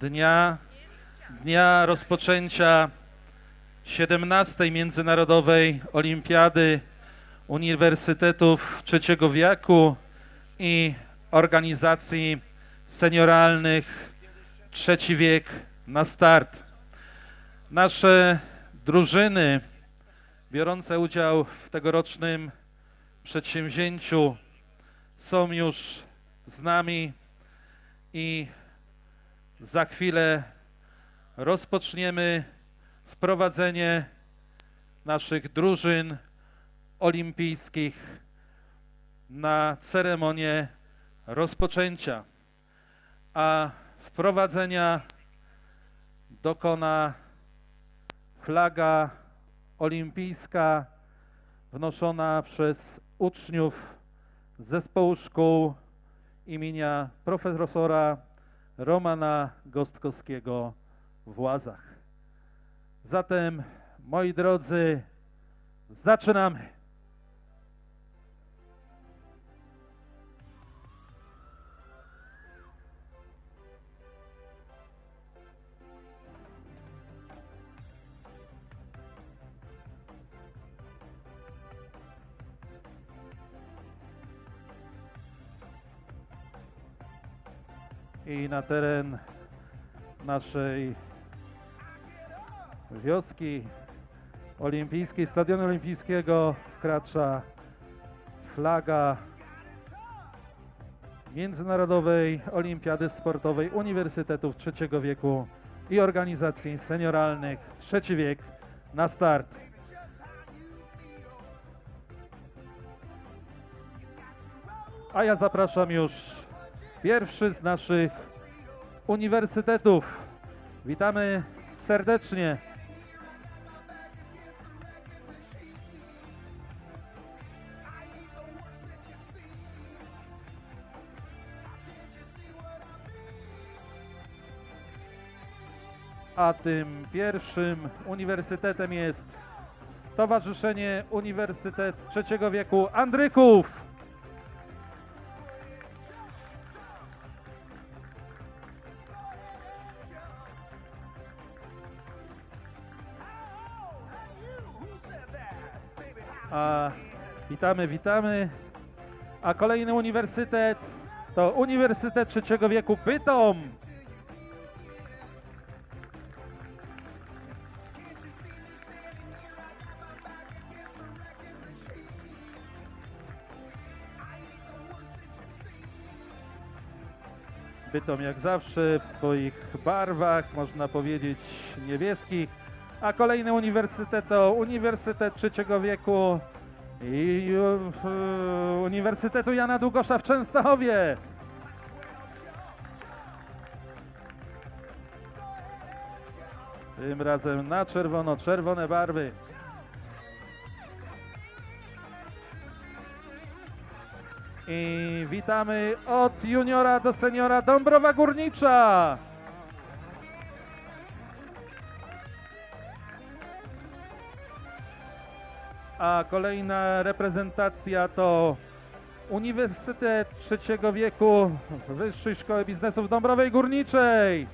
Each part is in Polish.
dnia, dnia rozpoczęcia 17 Międzynarodowej Olimpiady Uniwersytetów Trzeciego Wieku i organizacji senioralnych Trzeci Wiek na start. Nasze drużyny biorące udział w tegorocznym przedsięwzięciu są już z nami i za chwilę rozpoczniemy wprowadzenie naszych drużyn olimpijskich na ceremonię rozpoczęcia. A wprowadzenia dokona flaga olimpijska wnoszona przez uczniów zespołu szkół imienia profesora Romana Gostkowskiego w Łazach. Zatem, moi drodzy, zaczynamy. I na teren naszej wioski olimpijskiej, stadionu olimpijskiego wkracza flaga Międzynarodowej Olimpiady Sportowej Uniwersytetów Trzeciego Wieku i organizacji senioralnych Trzeci Wiek na start. A ja zapraszam już pierwszy z naszych uniwersytetów. Witamy serdecznie. A tym pierwszym uniwersytetem jest Stowarzyszenie Uniwersytet Trzeciego Wieku Andryków. A, witamy, witamy. A kolejny uniwersytet to Uniwersytet Trzeciego Wieku Pytom. Bytom jak zawsze w swoich barwach, można powiedzieć niebieskich. A kolejny uniwersytet to Uniwersytet Trzeciego Wieku i Uniwersytetu Jana Długosza w Częstochowie. Tym razem na czerwono, czerwone barwy. I witamy od juniora do seniora Dąbrowa Górnicza. A kolejna reprezentacja to Uniwersytet Trzeciego Wieku Wyższej Szkoły Biznesu w Dąbrowej Górniczej.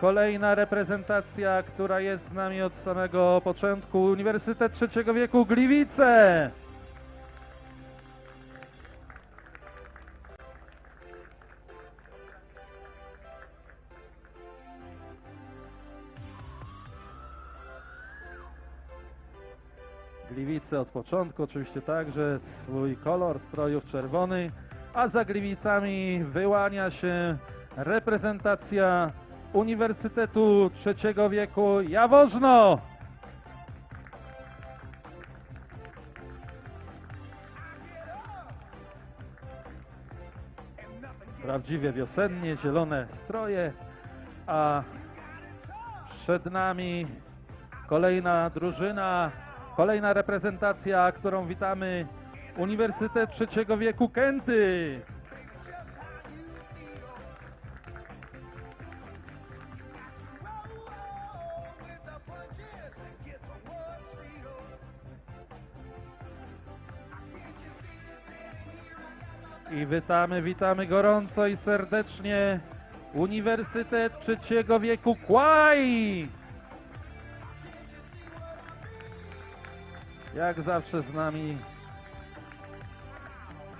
Kolejna reprezentacja, która jest z nami od samego początku, Uniwersytet Trzeciego Wieku Gliwice. Gliwice od początku oczywiście także swój kolor strojów czerwony, a za Gliwicami wyłania się reprezentacja Uniwersytetu Trzeciego Wieku Jaworzno. Prawdziwie wiosennie, zielone stroje, a przed nami kolejna drużyna, kolejna reprezentacja, którą witamy. Uniwersytet Trzeciego Wieku Kenty. I witamy, witamy gorąco i serdecznie Uniwersytet Trzeciego Wieku Kłaj! Jak zawsze z nami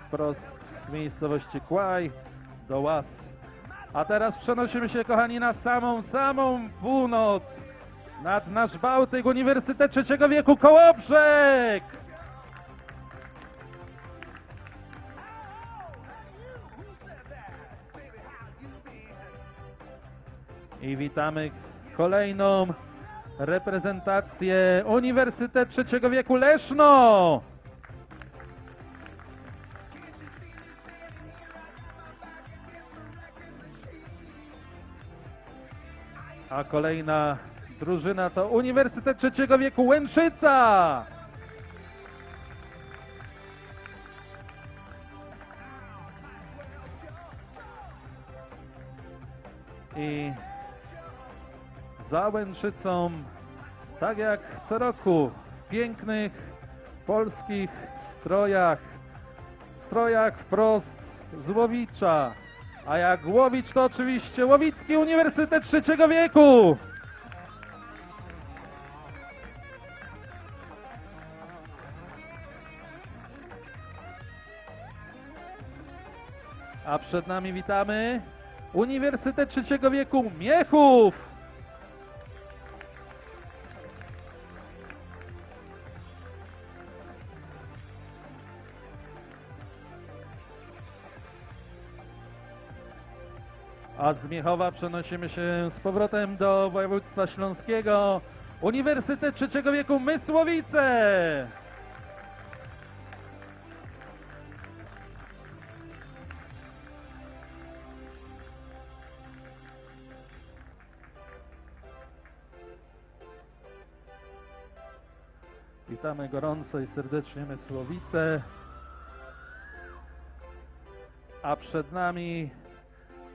wprost z miejscowości Kłaj do Łas. A teraz przenosimy się, kochani, na samą, samą północ. Nad nasz Bałtyk, Uniwersytet Trzeciego Wieku Kołobrzeg! I witamy kolejną reprezentację Uniwersytet Trzeciego Wieku Leszno! A kolejna drużyna to Uniwersytet Trzeciego Wieku Łęczyca! Za Łęczycą, tak jak co roku, w pięknych polskich strojach, strojach wprost z Łowicza. A jak Łowicz to oczywiście Łowicki Uniwersytet Trzeciego Wieku. A przed nami witamy Uniwersytet Trzeciego Wieku Miechów. A z Miechowa przenosimy się z powrotem do województwa śląskiego. Uniwersytet Trzeciego Wieku Mysłowice. Witamy gorąco i serdecznie Mysłowice. A przed nami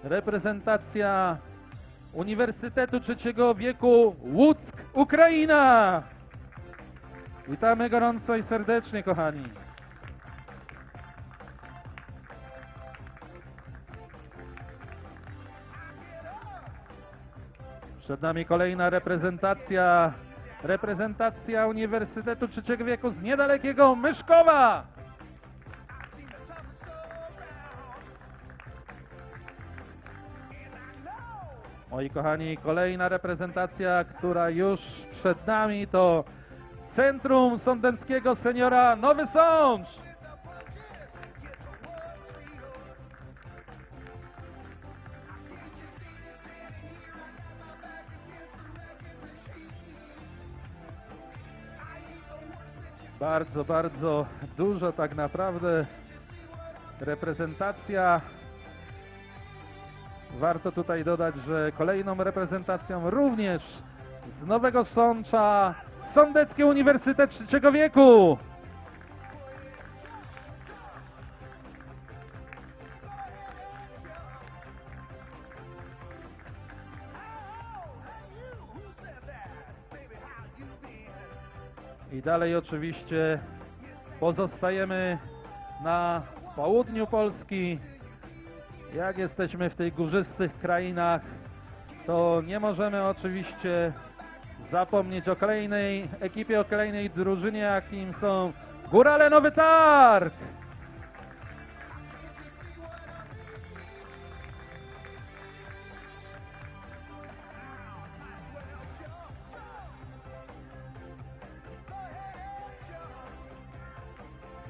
reprezentacja Uniwersytetu Trzeciego Wieku Łuck, Ukraina. Witamy gorąco i serdecznie, kochani. Przed nami kolejna reprezentacja, reprezentacja Uniwersytetu Trzeciego Wieku z niedalekiego Myszkowa. Moi kochani, kolejna reprezentacja, która już przed nami to Centrum Sądenckiego Seniora Nowy Sącz. Bardzo, bardzo dużo tak naprawdę reprezentacja Warto tutaj dodać, że kolejną reprezentacją również z Nowego Sącza Sądecki Uniwersytet Trzeciego Wieku. I dalej oczywiście pozostajemy na południu Polski, jak jesteśmy w tych górzystych krainach, to nie możemy oczywiście zapomnieć o kolejnej ekipie, o kolejnej drużynie, jakim są Górale Nowy Targ.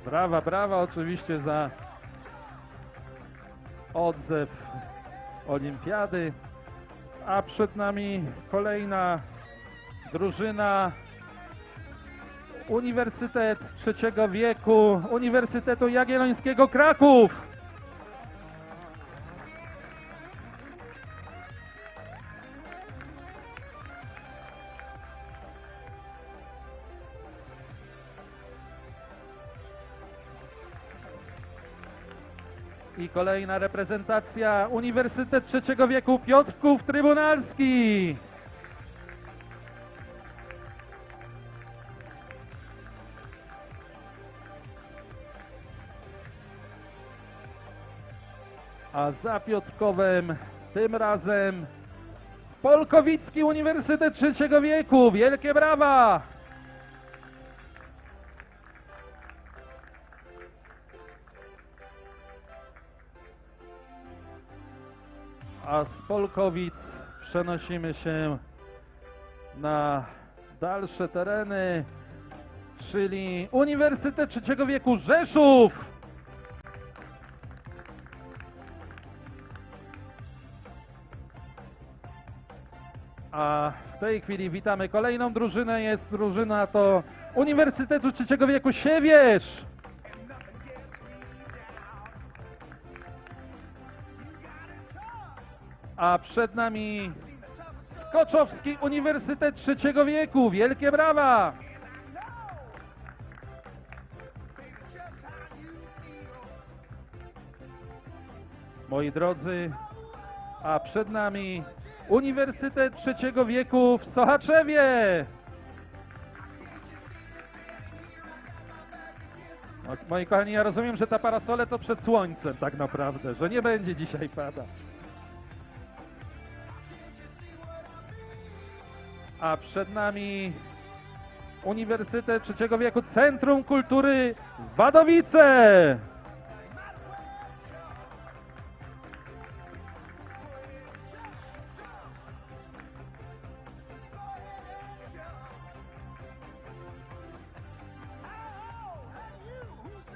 Brawa, brawa oczywiście za odzew olimpiady, a przed nami kolejna drużyna Uniwersytet Trzeciego Wieku Uniwersytetu Jagiellońskiego Kraków. Kolejna reprezentacja Uniwersytet Trzeciego Wieku Piotrków Trybunalski. A za Piotrkowem tym razem Polkowicki Uniwersytet Trzeciego Wieku. Wielkie brawa! A z Polkowic przenosimy się na dalsze tereny, czyli Uniwersytet Trzeciego Wieku Rzeszów. A w tej chwili witamy kolejną drużynę. Jest drużyna to Uniwersytetu Trzeciego Wieku Siewierz. A przed nami Skoczowski Uniwersytet Trzeciego Wieku. Wielkie brawa! Moi drodzy, a przed nami Uniwersytet Trzeciego Wieku w Sochaczewie. Moi kochani, ja rozumiem, że ta parasole to przed słońcem tak naprawdę, że nie będzie dzisiaj padać. A przed nami Uniwersytet Trzeciego Wieku Centrum Kultury Wadowice.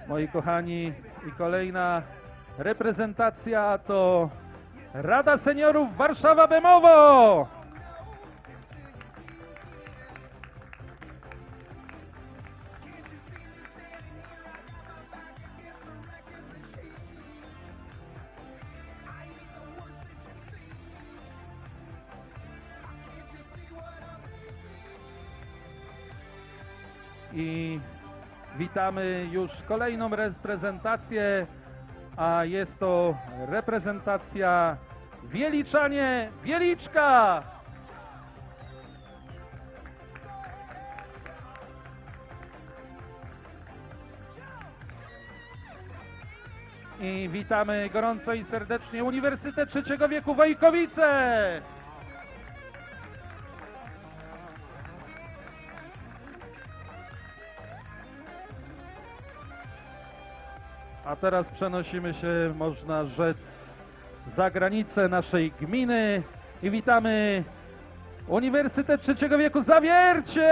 Moi kochani, i kolejna reprezentacja to Rada Seniorów Warszawa Bemowo. I witamy już kolejną reprezentację, a jest to reprezentacja Wieliczanie Wieliczka. I witamy gorąco i serdecznie Uniwersytet Trzeciego Wieku Wojkowice. Teraz przenosimy się, można rzec, za granicę naszej gminy i witamy Uniwersytet Trzeciego Wieku Zawiercie!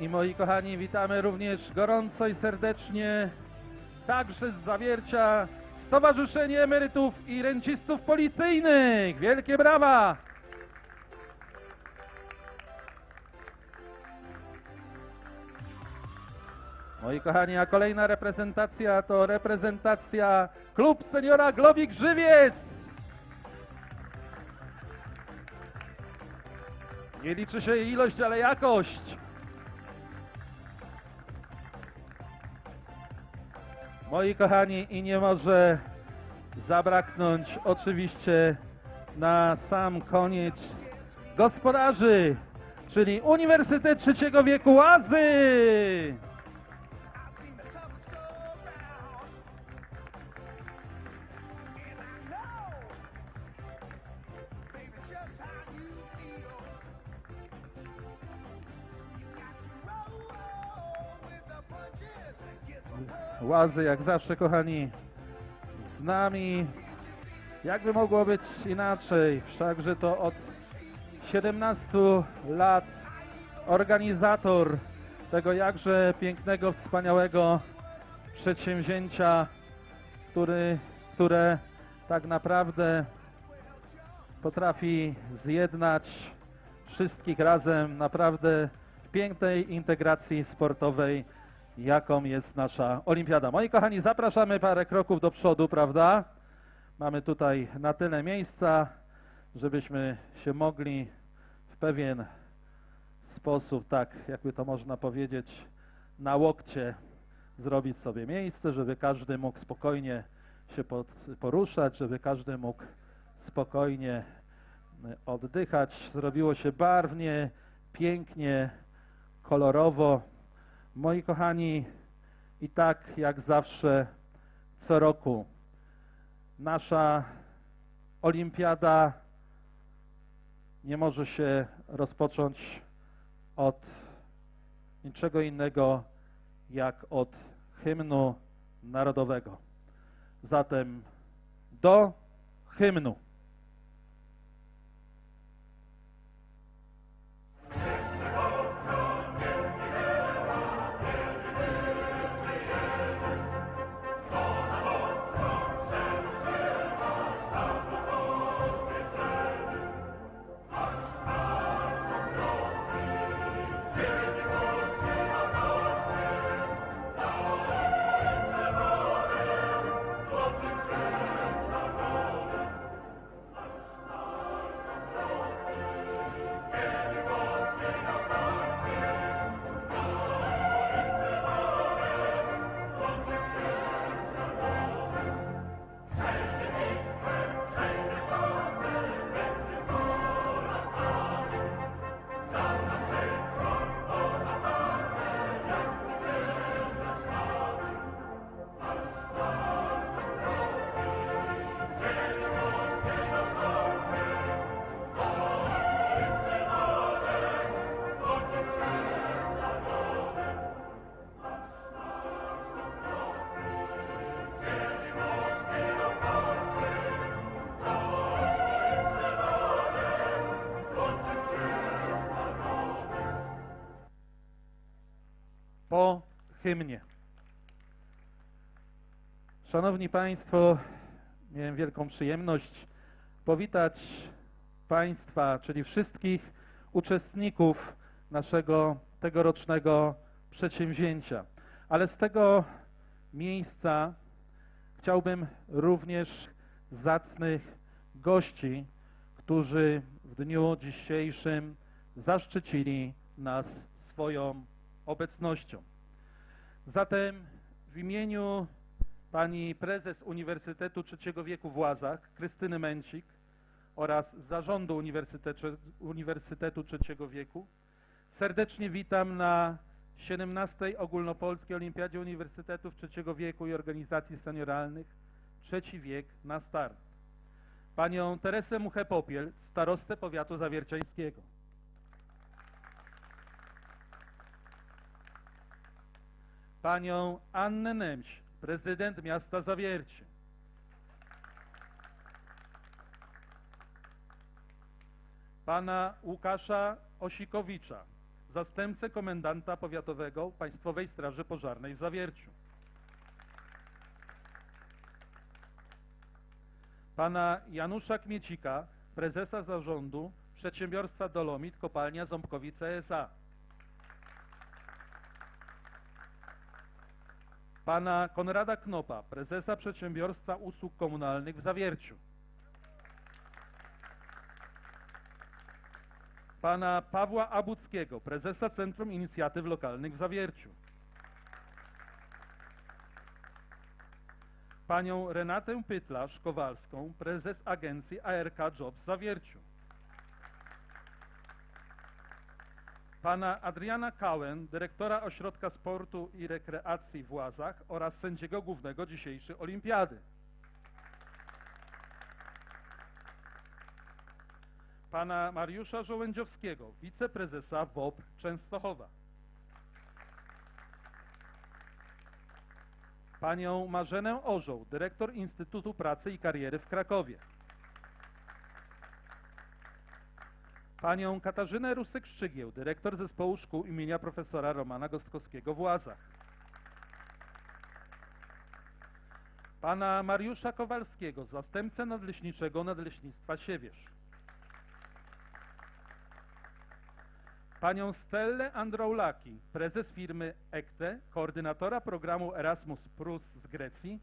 I moi kochani, witamy również gorąco i serdecznie także z Zawiercia Stowarzyszenie Emerytów i Rencistów Policyjnych. Wielkie brawa! Moi kochani, a kolejna reprezentacja to reprezentacja Klub Seniora Globik Żywiec. Nie liczy się ilość, ale jakość. Moi kochani, i nie może zabraknąć oczywiście na sam koniec gospodarzy, czyli Uniwersytet Trzeciego Wieku Łazy. Łazy jak zawsze, kochani, z nami. Jakby mogło być inaczej, wszakże to od 17 lat organizator tego jakże pięknego, wspaniałego przedsięwzięcia, który, które tak naprawdę potrafi zjednać wszystkich razem naprawdę w pięknej integracji sportowej, jaką jest nasza olimpiada. Moi kochani, zapraszamy parę kroków do przodu, prawda? Mamy tutaj na tyle miejsca, żebyśmy się mogli w pewien sposób, tak jakby to można powiedzieć, na łokcie zrobić sobie miejsce, żeby każdy mógł spokojnie się pod, poruszać, żeby każdy mógł spokojnie y, oddychać. Zrobiło się barwnie, pięknie, kolorowo. Moi kochani, i tak jak zawsze co roku nasza olimpiada nie może się rozpocząć od niczego innego jak od hymnu narodowego. Zatem do hymnu. Hymnie. Szanowni Państwo, miałem wielką przyjemność powitać Państwa, czyli wszystkich uczestników naszego tegorocznego przedsięwzięcia. Ale z tego miejsca chciałbym również zacnych gości, którzy w dniu dzisiejszym zaszczycili nas swoją obecnością. Zatem w imieniu pani prezes Uniwersytetu Trzeciego Wieku w Łazach, Krystyny Męcik oraz Zarządu Uniwersytetu, Uniwersytetu Trzeciego Wieku serdecznie witam na 17. Ogólnopolskiej Olimpiadzie Uniwersytetów Trzeciego Wieku i Organizacji Senioralnych Trzeci Wiek na start. Panią Teresę Muchę-Popiel, starostę powiatu zawierciańskiego. Panią Annę Nemś, prezydent miasta Zawiercie. Pana Łukasza Osikowicza, zastępcę komendanta powiatowego Państwowej Straży Pożarnej w Zawierciu. Pana Janusza Kmiecika, prezesa zarządu Przedsiębiorstwa Dolomit Kopalnia Ząbkowice S.A. pana Konrada Knopa, prezesa Przedsiębiorstwa Usług Komunalnych w Zawierciu, pana Pawła Abuckiego, prezesa Centrum Inicjatyw Lokalnych w Zawierciu, panią Renatę Pytlarz-Kowalską, prezes agencji ARK Jobs w Zawierciu, pana Adriana Kałen, dyrektora Ośrodka Sportu i Rekreacji w Łazach oraz sędziego głównego dzisiejszej olimpiady. Pana Mariusza Żołędziowskiego, wiceprezesa WOP Częstochowa. Panią Marzenę Orzoł, dyrektor Instytutu Pracy i Kariery w Krakowie. Panią Katarzynę Rusek-Szczygieł, dyrektor Zespołu Szkół imienia profesora Romana Gostkowskiego w Łazach. Pana Mariusza Kowalskiego, zastępcę nadleśniczego Nadleśnictwa Siewierz. Panią Stellę Androulaki, prezes firmy EKTE, koordynatora programu Erasmus Plus z Grecji